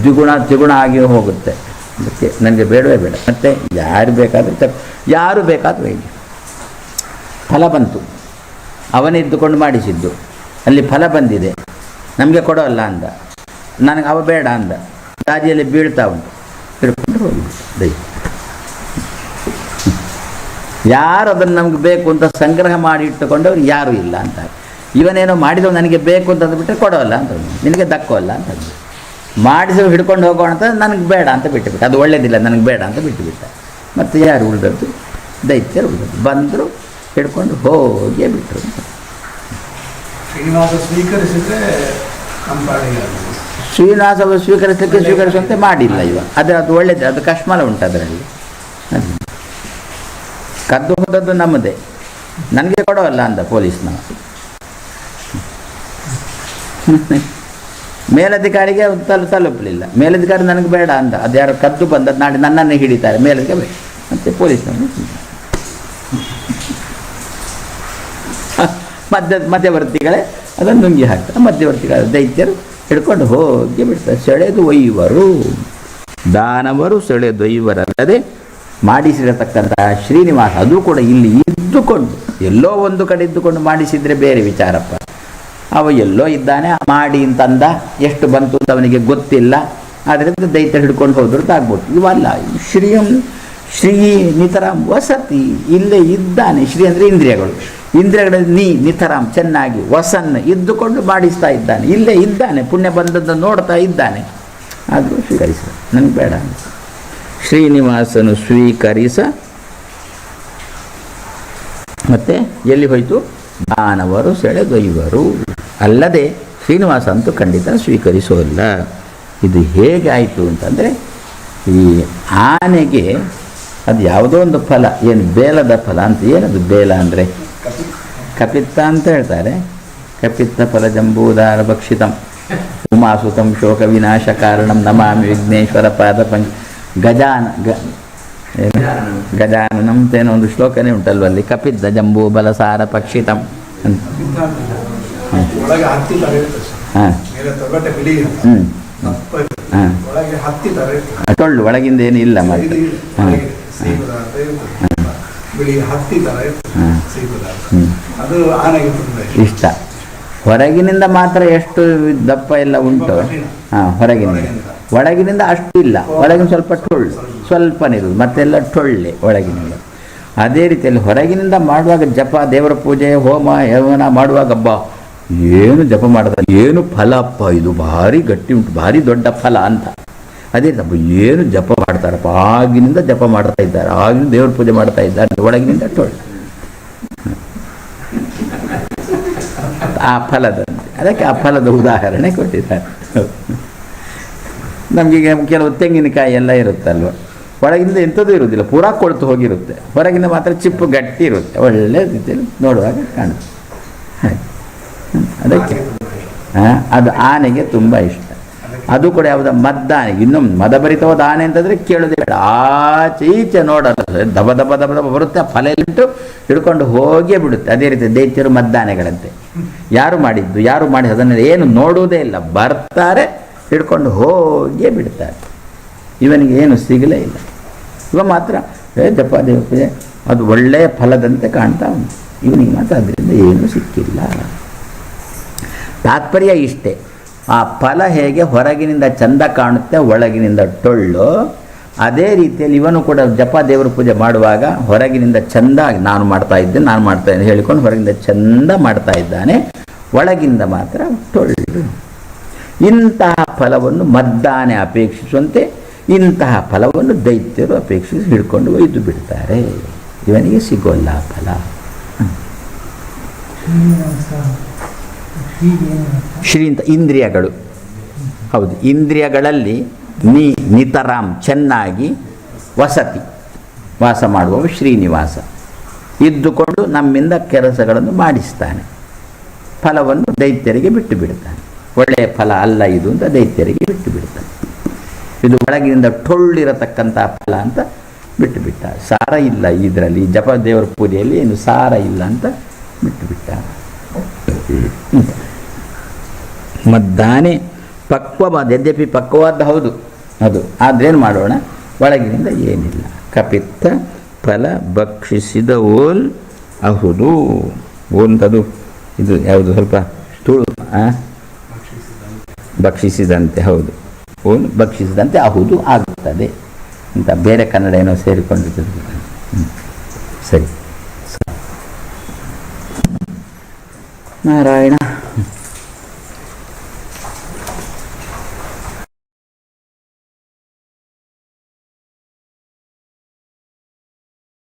Speaker 1: ದ್ವಿಗುಣ ತ್ರಿಗುಣ ಆಗಿ ಹೋಗುತ್ತೆ. ಅದಕ್ಕೆ ನನಗೆ ಬೇಡವೇ ಬೇಡ. ಮತ್ತೆ ಯಾರು ಬೇಕಾದರೂ ತಪ್ಪು ಯಾರು ಬೇಕಾದರೂ ಹೇಳಿ. ಫಲ ಬಂತು. ಅವನಿದ್ದುಕೊಂಡು ಮಾಡಿಸಿದ್ದು. ಅಲ್ಲಿ ಫಲ ಬಂದಿದೆ. ನಮಗೆ ಕೊಡೋಲ್ಲ ಅಂದ. ನನಗೆ ಅವ ಬೇಡ ಅಂದ. ದಾರಿಯಲ್ಲಿ ಬೀಳ್ತಾ ಉಂಟು. ಹಿಡ್ಕೊಂಡು ಹೋಗಿ ದೈ. ಯಾರು ಅದನ್ನು ನಮ್ಗೆ ಬೇಕು ಅಂತ ಸಂಗ್ರಹ ಮಾಡಿ ಇಟ್ಟುಕೊಂಡವ್ರು ಯಾರೂ ಇಲ್ಲ ಅಂತ. ಇವನೇನೋ ಮಾಡಿದವ ನನಗೆ ಬೇಕು ಅಂತ ಅಂದ್ಬಿಟ್ರೆ ಕೊಡೋಲ್ಲ ಅಂತ. ನಿನಗೆ ದಕ್ಕೋಲ್ಲ ಅಂತ. ಮಾಡಿಸಿ ಹಿಡ್ಕೊಂಡು ಹೋಗೋಣ ಅಂತ ನನಗೆ ಬೇಡ ಅಂತ ಬಿಟ್ಟುಬಿಟ್ಟೆ. ಅದು ಒಳ್ಳೇದಿಲ್ಲ ನನಗೆ ಬೇಡ ಅಂತ ಬಿಟ್ಟುಬಿಟ್ಟೆ. ಮತ್ತು ಯಾರು ಉಳಿದದ್ದು? ದೈತ್ಯರು ಉಳಿದದ್ದು. ಬಂದರು ಹಿಡ್ಕೊಂಡು ಹೋಗೇ ಬಿಟ್ಟರು
Speaker 2: ಶ್ರೀನಿವಾಸ ಸ್ವೀಕರಿಸಿದ್ರೆ.
Speaker 1: ಶ್ರೀನಿವಾಸ ಸ್ವೀಕರಿಸಲಿಕ್ಕೆ ಸ್ವೀಕರಿಸುವಂತೆ ಮಾಡಿಲ್ಲ ಇವ. ಅದು ಅದು ಒಳ್ಳೇದು ಅದು ಕಶ್ಮಲ ಉಂಟು ಅದರಲ್ಲಿ. ಅದು. ಕದ್ದು ಹೋದದ್ದು ನಮ್ಮದೇ. ನನಗೆ ಕೊಡೋಲ್ಲ ಅಂದ ಪೊಲೀಸ್ನವ ಮೇಲಧಿಕಾರಿಗೆ ತಲು, ತಲುಪಲಿಲ್ಲ. ಮೇಲಧಿಕಾರಿ ನನಗೆ ಬೇಡ ಅಂತ ಅದು ಯಾರು ಕದ್ದು ಬಂದದ್ದು ನಾಳೆ ನನ್ನನ್ನು ಹಿಡಿತಾರೆ. ಮೇಲಧಿಕಾರಿ ಬೇಡ. ಮತ್ತೆ ಪೊಲೀಸ್ನವರು ಮಧ್ಯ, ಮಧ್ಯವರ್ತಿಗಳೇ ಅದನ್ನು ನುಂಗಿ ಹಾಕ್ತಾರೆ. ಮಧ್ಯವರ್ತಿಗಳ ದೈತ್ಯರು ಹಿಡ್ಕೊಂಡು ಹೋಗಿ ಬಿಡ್ತಾರೆ. ಸೆಳೆದು ಒಯ್ಯುವರು. ದಾನವರು ಸೆಳೆದೊಯ್ಯುವರಲ್ಲದೆ ಮಾಡಿಸಿರತಕ್ಕಂತಹ ಶ್ರೀನಿವಾಸ ಅದು ಕೂಡ ಇಲ್ಲಿ ಇದ್ದುಕೊಂಡು ಎಲ್ಲೋ ಒಂದು ಕಡೆ ಇದ್ದುಕೊಂಡು ಮಾಡಿಸಿದ್ರೆ ಬೇರೆ ವಿಚಾರಪ್ಪ. ಅವ ಎಲ್ಲೋ ಇದ್ದಾನೆ ಮಾಡಿ ಅಂತಂದ, ಎಷ್ಟು ಬಂತು ಅಂತ ಅವನಿಗೆ ಗೊತ್ತಿಲ್ಲ. ಆದ್ದರಿಂದ ದೈತ್ಯ ಹಿಡ್ಕೊಂಡು ಹೋದ್ರು ಆಗ್ಬೋದು. ಇವಲ್ಲ ಶ್ರೀಯಂ, ಶ್ರೀ ನಿತರಾಮ್ ವಸತಿ, ಇಲ್ಲೇ ಇದ್ದಾನೆ. ಶ್ರೀ ಅಂದರೆ ಇಂದ್ರಿಯಗಳು. ಇಂದ್ರಿಯಗಳ ನೀ ನಿತರಾಮ್ ಚೆನ್ನಾಗಿ ವಸನ್ನ ಇದ್ದುಕೊಂಡು ಮಾಡಿಸ್ತಾ ಇದ್ದಾನೆ. ಇಲ್ಲೇ ಇದ್ದಾನೆ, ಪುಣ್ಯ ಬಂದದ್ದು ನೋಡ್ತಾ ಇದ್ದಾನೆ. ಆದರೂ ಸ್ವೀಕರಿಸ. ನನಗೆ ಬೇಡ ಶ್ರೀನಿವಾಸನು ಸ್ವೀಕರಿಸ. ಮತ್ತೆ ಎಲ್ಲಿ ಹೋಯಿತು? ದಾನವರು ಸೆಳೆದೊಯ್ಯುವರು ಅಲ್ಲದೆ ಶ್ರೀನಿವಾಸ ಅಂತೂ ಖಂಡಿತ ಸ್ವೀಕರಿಸೋಲ್ಲ ಇದು ಹೇಗೆ ಆಯಿತು ಅಂತಂದರೆ, ಈ ಆನೆಗೆ ಅದು ಯಾವುದೋ ಒಂದು ಫಲ, ಏನು ಬೇಲದ ಫಲ ಅಂತ, ಏನದು ಬೇಲ ಅಂದರೆ? ಕಪಿತ್ತ ಅಂತ ಹೇಳ್ತಾರೆ. ಕಪಿತ್ತ ಫಲ ಜಂಬೂದಾರ ಭಕ್ಷಿತಂ. ಉಮಾಸುತಂ ಶೋಕ ವಿನಾಶ ಕಾರಣಂ ನಮಾಮಿ ವಿಘ್ನೇಶ್ವರ ಪಾದ ಪಂಚ ಗಜಾನ ಗ ಏನು? ಗಜಾನನಂ ಅಂತ ಏನೋ ಒಂದು ಶ್ಲೋಕನೇ ಉಂಟಲ್ವಲ್ಲಿ. ಕಪಿದ್ದ ಜಂಬೂ ಬಲಸಾರ ಪಕ್ಷಿತಂ ಅಂತ.
Speaker 2: ಒಳಗೆ ಹತ್ತಿ ತರ ಇರ್ತದೆ.
Speaker 1: ಹಾಂ. ಟೊಳ್ಳು ಒಳಗಿಂದ ಏನು ಇಲ್ಲ ಮತ್ತೆ. ಹಾಂ.
Speaker 2: ಇಷ್ಟ.
Speaker 1: ಹೊರಗಿನಿಂದ ಮಾತ್ರ ಎಷ್ಟು ದಪ್ಪ ಎಲ್ಲ ಉಂಟು. ಹಾಂ ಹೊರಗಿನಿಂದ. ಒಳಗಿನಿಂದ ಅಷ್ಟು ಇಲ್ಲ. ಒಳಗಿನ ಸ್ವಲ್ಪ ಟೊಳ್ಳು. ಸ್ವಲ್ಪ ನಿಲ್ಲ ಮತ್ತೆಲ್ಲ ಟೊಳ್ಳೆ ಒಳಗಿನಿಂದ. ಅದೇ ರೀತಿಯಲ್ಲಿ ಹೊರಗಿನಿಂದ ಮಾಡುವಾಗ ಜಪ ದೇವರ ಪೂಜೆ ಹೋಮ ಯವನ ಮಾಡುವಾಗ ಹಬ್ಬ ಏನು ಜಪ ಮಾಡದ, ಏನು ಫಲ ಅಪ್ಪ ಇದು ಭಾರಿ ಗಟ್ಟಿ ಉಂಟು, ಭಾರಿ ದೊಡ್ಡ ಫಲ ಅಂತ. ಅದೇ ತಪ್ಪ ಏನು ಜಪ ಮಾಡ್ತಾರಪ್ಪ, ಆಗಿನಿಂದ ಜಪ ಮಾಡ್ತಾ ಇದ್ದಾರೆ ಆಗಿನ ದೇವ್ರ ಪೂಜೆ ಮಾಡ್ತಾ ಇದ್ದಾರೆ ಒಳಗಿನಿಂದ ಟೊಳ್ಳು ಆ ಫಲದ ಅದಕ್ಕೆ ಆ ಫಲದ ಉದಾಹರಣೆ ಕೊಟ್ಟಿದ್ದಾರೆ. ನಮಗೀಗ ಕೆಲವು ತೆಂಗಿನಕಾಯಿ ಎಲ್ಲ ಇರುತ್ತಲ್ವ ಒಳಗಿಂದ ಎಂಥದ್ದು ಇರುವುದಿಲ್ಲ, ಪೂರಾ ಕೊಳ್ತು ಹೋಗಿರುತ್ತೆ, ಹೊರಗಿಂದ ಮಾತ್ರ ಚಿಪ್ಪು ಗಟ್ಟಿ ಇರುತ್ತೆ, ಒಳ್ಳೆ ರೀತಿಯಲ್ಲಿ ನೋಡುವಾಗ ಕಾಣುತ್ತೆ. ಹಾಗೆ. ಅದಕ್ಕೆ. ಅದು ಆನೆಗೆ ತುಂಬ ಇಷ್ಟ. ಅದು ಕೂಡ ಯಾವುದ ಮದ್ದಾನೆ ಇನ್ನೊಂದು ಮದಭರಿತವಾದ ಆನೆ ಅಂತಂದರೆ ಕೇಳೋದೇ ಬೇಡ. ಆಚೆ ಈಚೆ ನೋಡಲ್ಲ ದಬ ದಬ ದಬ ದಬ ಬರುತ್ತೆ. ಫಲ ಇಟ್ಟು ಹಿಡ್ಕೊಂಡು ಹೋಗೇ ಬಿಡುತ್ತೆ. ಅದೇ ರೀತಿ ದೈತ್ಯರು ಮದ್ದಾನೆಗಳಂತೆ. ಯಾರು ಮಾಡಿದ್ದು? ಯಾರು ಮಾಡಿ ಅದನ್ನು ಏನು ನೋಡುವುದೇ ಇಲ್ಲ. ಬರ್ತಾರೆ, ಹಿಡ್ಕೊಂಡು ಹೋಗೇ ಬಿಡ್ತಾರೆ. ಇವನಿಗೆ ಏನು ಸಿಗಲೇ ಇಲ್ಲ. ಇವ ಮಾತ್ರ, ಏ ಜಪ ದೇವ ಪೂಜೆ ಅದು ಒಳ್ಳೆಯ ಫಲದಂತೆ ಕಾಣ್ತಾ ಉಂಟು. ಇವನಿಗೆ ಮಾತ್ರ ಅದರಿಂದ ಏನೂ ಸಿಕ್ಕಿಲ್ಲ. ತಾತ್ಪರ್ಯ ಇಷ್ಟೇ. ಆ ಫಲ ಹೇಗೆ ಹೊರಗಿನಿಂದ ಚಂದ ಕಾಣುತ್ತೆ, ಒಳಗಿನಿಂದ ಟೊಳ್ಳು, ಅದೇ ರೀತಿಯಲ್ಲಿ ಇವನು ಕೂಡ ಜಪ ದೇವರ ಪೂಜೆ ಮಾಡುವಾಗ ಹೊರಗಿನಿಂದ ಚಂದ ನಾನು ಮಾಡ್ತಾ ಇದ್ದೆ, ನಾನು ಮಾಡ್ತಾ ಇದ್ದೆ ಹೇಳಿಕೊಂಡು ಹೊರಗಿಂದ ಚಂದ ಮಾಡ್ತಾ ಇದ್ದಾನೆ, ಒಳಗಿಂದ ಮಾತ್ರ ಟೊಳ್ಳು. ಇಂತಹ ಫಲವನ್ನು ಮದ್ದಾನೆ ಅಪೇಕ್ಷಿಸುವಂತೆ, ಇಂತಹ ಫಲವನ್ನು ದೈತ್ಯರು ಅಪೇಕ್ಷಿಸಿ ಹಿಡ್ಕೊಂಡು ಒಯ್ದು ಬಿಡ್ತಾರೆ. ಇವನಿಗೆ ಸಿಗೋಲ್ಲ ಫಲ. ಶ್ರೀ ಅಂತ ಇಂದ್ರಿಯಗಳು. ಹೌದು, ಇಂದ್ರಿಯಗಳಲ್ಲಿ ನೀ, ನಿತರಾಮ್ ಚೆನ್ನಾಗಿ ವಸತಿ. ವಾಸ ಮಾಡುವವ ಶ್ರೀನಿವಾಸ. ಇದ್ದುಕೊಂಡು ನಮ್ಮಿಂದ ಕೆಲಸಗಳನ್ನು ಮಾಡಿಸ್ತಾನೆ. ಫಲವನ್ನು ದೈತ್ಯರಿಗೆ ಬಿಟ್ಟು ಬಿಡ್ತಾನೆ. ಒಳ್ಳೆಯ ಫಲ ಅಲ್ಲ ಇದು ಅಂತ ದೈತ್ಯರಿಗೆ ಬಿಟ್ಟು ಬಿಡ್ತಾನೆ. ಇದು ಒಳಗಿನಿಂದ ಟೊಳ್ಳಿರತಕ್ಕಂಥ ಫಲ ಅಂತ ಬಿಟ್ಟು ಬಿಟ್ಟ ಸಾರ ಇಲ್ಲ ಇದರಲ್ಲಿ, ಜಪದೇವರ ಪೂಜೆಯಲ್ಲಿ ಏನು ಸಾರ ಇಲ್ಲ ಅಂತ ಬಿಟ್ಟು ಬಿಟ್ಟ ಮದ್ದಾನೆ ಪಕ್ವವಾದ, ಯದ್ಯಪಿ ಪಕ್ವವಾದ ಹೌದು. ಅದು. ಆದ್ರೇನು ಮಾಡೋಣ? ಒಳಗಿನಿಂದ ಏನಿಲ್ಲ. ಕಪಿತ್ತ ಫಲ ಭಕ್ಷಿಸಿದ ಓಲ್ ಅಹುದು. ಓಂತದು. ಇದು ಯಾವುದು? ಸ್ವಲ್ಪ ತುಳು? ಭಕ್ಷಿಸಿದಂತೆ, ಹೌದು. ಓನ್ ಭಕ್ಷಿಸಿದಂತೆ ಅಹುದು ಆಗುತ್ತದೆ. ಅಂತ ಬೇರೆ ಕನ್ನಡ ಏನೋ ಸೇರಿಕೊಂಡಿರ್ತದೆ ಸರಿ. नारायण